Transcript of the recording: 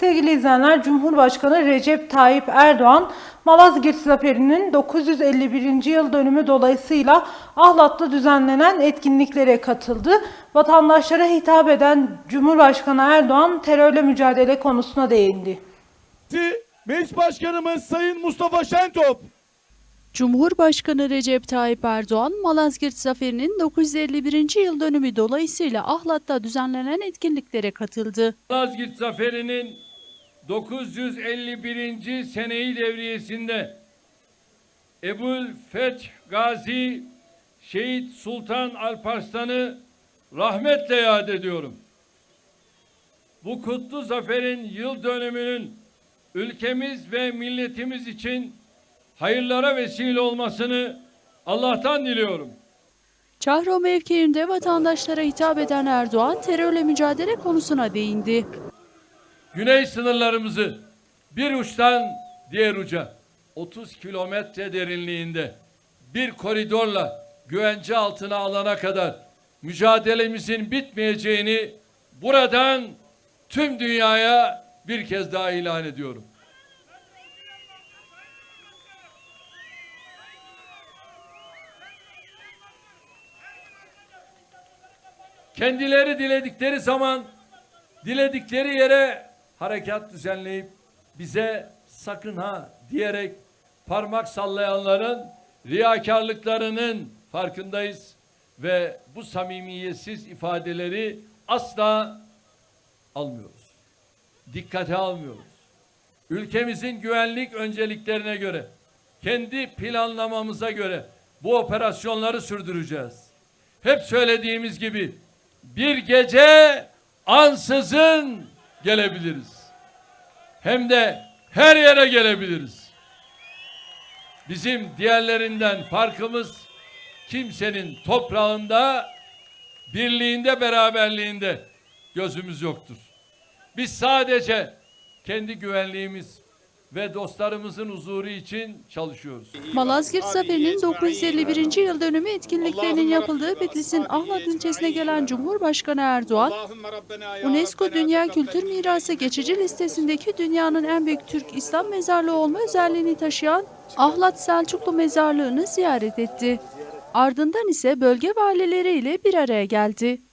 Sevgili izleyenler, Cumhurbaşkanı Recep Tayyip Erdoğan, Malazgirt Zaferi'nin 951. yıl dönümü dolayısıyla Ahlat'ta düzenlenen etkinliklere katıldı. Vatandaşlara hitap eden Cumhurbaşkanı Erdoğan terörle mücadele konusuna değindi. Meclis Başkanımız Sayın Mustafa Şentop. Cumhurbaşkanı Recep Tayyip Erdoğan, Malazgirt Zaferi'nin 951. yıl dönümü dolayısıyla Ahlat'ta düzenlenen etkinliklere katıldı. Malazgirt Zaferi'nin 951. seneyi devriyesinde Ebul Feth Gazi Şehit Sultan Alparslan'ı rahmetle yad ediyorum. Bu kutlu zaferin yıl dönümünün ülkemiz ve milletimiz için hayırlara vesile olmasını Allah'tan diliyorum. Çahro mevkiinde vatandaşlara hitap eden Erdoğan, terörle mücadele konusuna değindi. Güney sınırlarımızı bir uçtan diğer uca 30 kilometre derinliğinde bir koridorla güvence altına alana kadar mücadelemizin bitmeyeceğini buradan tüm dünyaya bir kez daha ilan ediyorum. Kendileri diledikleri zaman diledikleri yere harekat düzenleyip bize sakın ha diyerek parmak sallayanların riyakarlıklarının farkındayız ve bu samimiyetsiz ifadeleri asla almıyoruz. Dikkate almıyoruz. Ülkemizin güvenlik önceliklerine göre, kendi planlamamıza göre bu operasyonları sürdüreceğiz. Hep söylediğimiz gibi bir gece ansızın gelebiliriz. Hem de her yere gelebiliriz. Bizim diğerlerinden farkımız kimsenin toprağında, birliğinde, beraberliğinde gözümüz yoktur. Biz sadece kendi güvenliğimiz ve dostlarımızın huzuru için çalışıyoruz. Malazgirt Zaferi'nin 951. yıl dönümü etkinliklerinin yapıldığı Bitlis'in Ahlat ilçesine gelen Cumhurbaşkanı Erdoğan, UNESCO Dünya Kültür Mirası geçici listesindeki dünyanın en büyük Türk İslam mezarlığı olma özelliğini taşıyan Ahlat Selçuklu Mezarlığı'nı ziyaret etti. Ardından ise bölge valileriyle bir araya geldi.